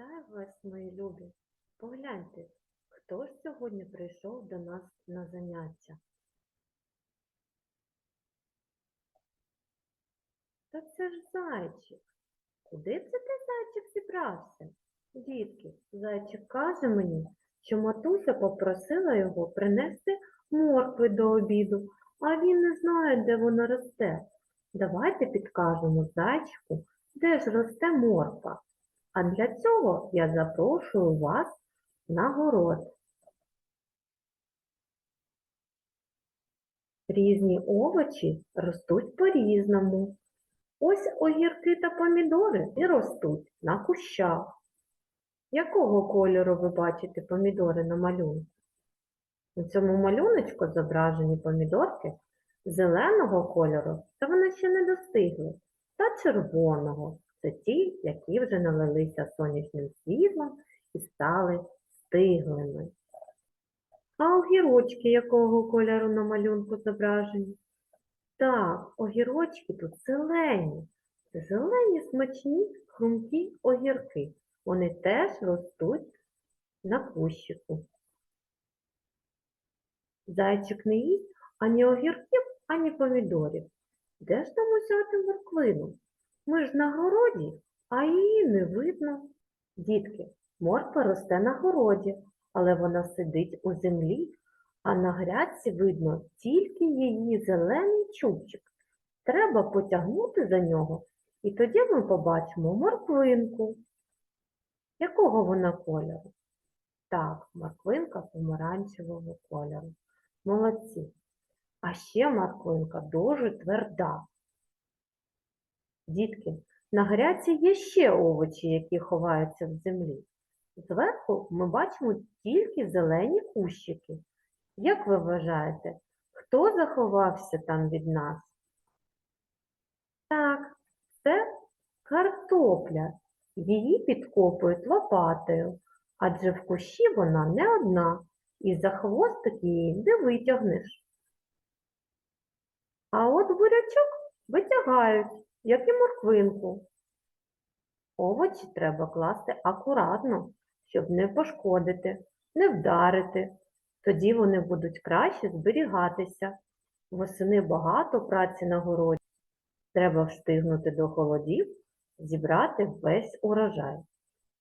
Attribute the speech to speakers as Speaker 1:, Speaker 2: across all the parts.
Speaker 1: Вітаю вас, мої любі. Погляньте, хто ж сьогодні прийшов до нас на заняття? Та це ж зайчик. Куди це ти, зайчик, зібрався? Дітки, зайчик каже мені, що матуся попросила його принести моркви до обіду, а він не знає, де вона росте. Давайте підкажемо зайчику, де ж росте морква. А для цього я запрошую вас на город. Різні овочі ростуть по-різному. Ось огірки та помідори і ростуть на кущах. Якого кольору ви бачите помідори на малюнку? На цьому малюночку зображені помідорки зеленого кольору, та вони ще не достигли, та червоного. Це ті, які вже налилися сонячним світлом і стали стиглими. А огірочки якого кольору на малюнку зображені? Так, огірочки тут зелені. Це зелені смачні хрумкі огірки. Вони теж ростуть на кущику. Зайчик не їсть ані огірків, ані помідорів. Де ж там узяти морквину? Ми ж на городі, а її не видно. Дітки, морква росте на городі, але вона сидить у землі, а на грядці видно тільки її зелений чубчик. Треба потягнути за нього, і тоді ми побачимо морквинку. Якого вона кольору? Так, морквинка помаранчевого кольору. Молодці. А ще морквинка дуже тверда. Дітки, на грядці є ще овочі, які ховаються в землі. Зверху ми бачимо тільки зелені кущики. Як ви вважаєте, хто заховався там від нас? Так, це картопля. Її підкопують лопатою, адже в кущі вона не одна, і за хвостик її не витягнеш. А от бурячок витягають як і морквинку. Овочі треба класти акуратно, щоб не пошкодити, не вдарити. Тоді вони будуть краще зберігатися. Восени багато праці на городі. Треба встигнути до холодів, зібрати весь урожай.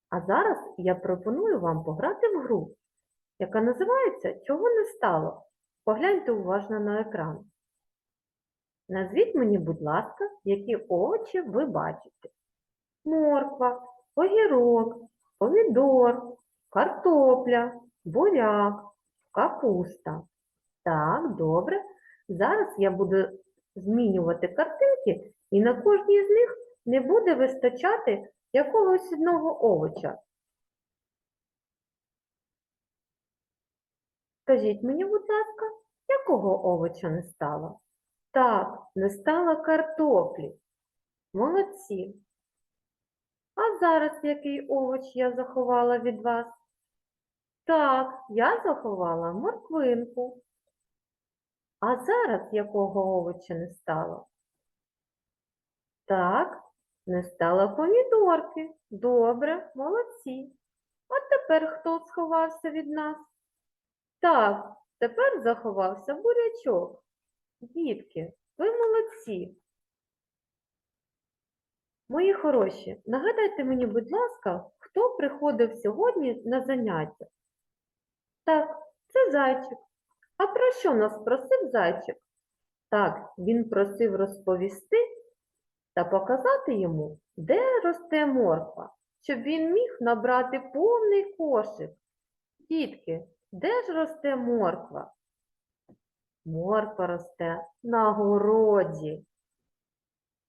Speaker 1: А зараз я пропоную вам пограти в гру, яка називається Чого не стало. Погляньте уважно на екран. Назвіть мені, будь ласка, які овочі ви бачите. Морква, огірок, помідор, картопля, буряк, капуста. Так, добре. Зараз я буду змінювати картинки, і на кожній з них не буде вистачати якогось одного овоча. Скажіть мені, будь ласка, якого овоча не стало? Так, не стало картоплі. Молодці. А зараз який овоч я заховала від вас? Так, я заховала морквинку. А зараз якого овоча не стало? Так, не стало помідорки. Добре, молодці. А тепер хто сховався від нас? Так, тепер заховався бурячок. Дітки, ви молодці. Мої хороші, нагадайте мені, будь ласка, хто приходив сьогодні на заняття? Так, це зайчик. А про що нас просив зайчик? Так, він просив розповісти та показати йому, де росте морква, щоб він міг набрати повний кошик. Дітки, де ж росте морква? Морква росте на городі.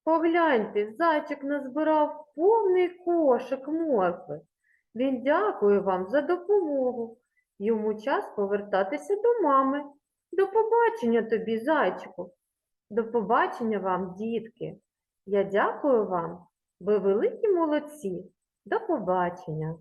Speaker 1: Погляньте, зайчик назбирав повний кошик моркви. Він дякує вам за допомогу. Йому час повертатися до мами. До побачення тобі, зайчику. До побачення вам, дітки. Я дякую вам. Ви великі молодці. До побачення.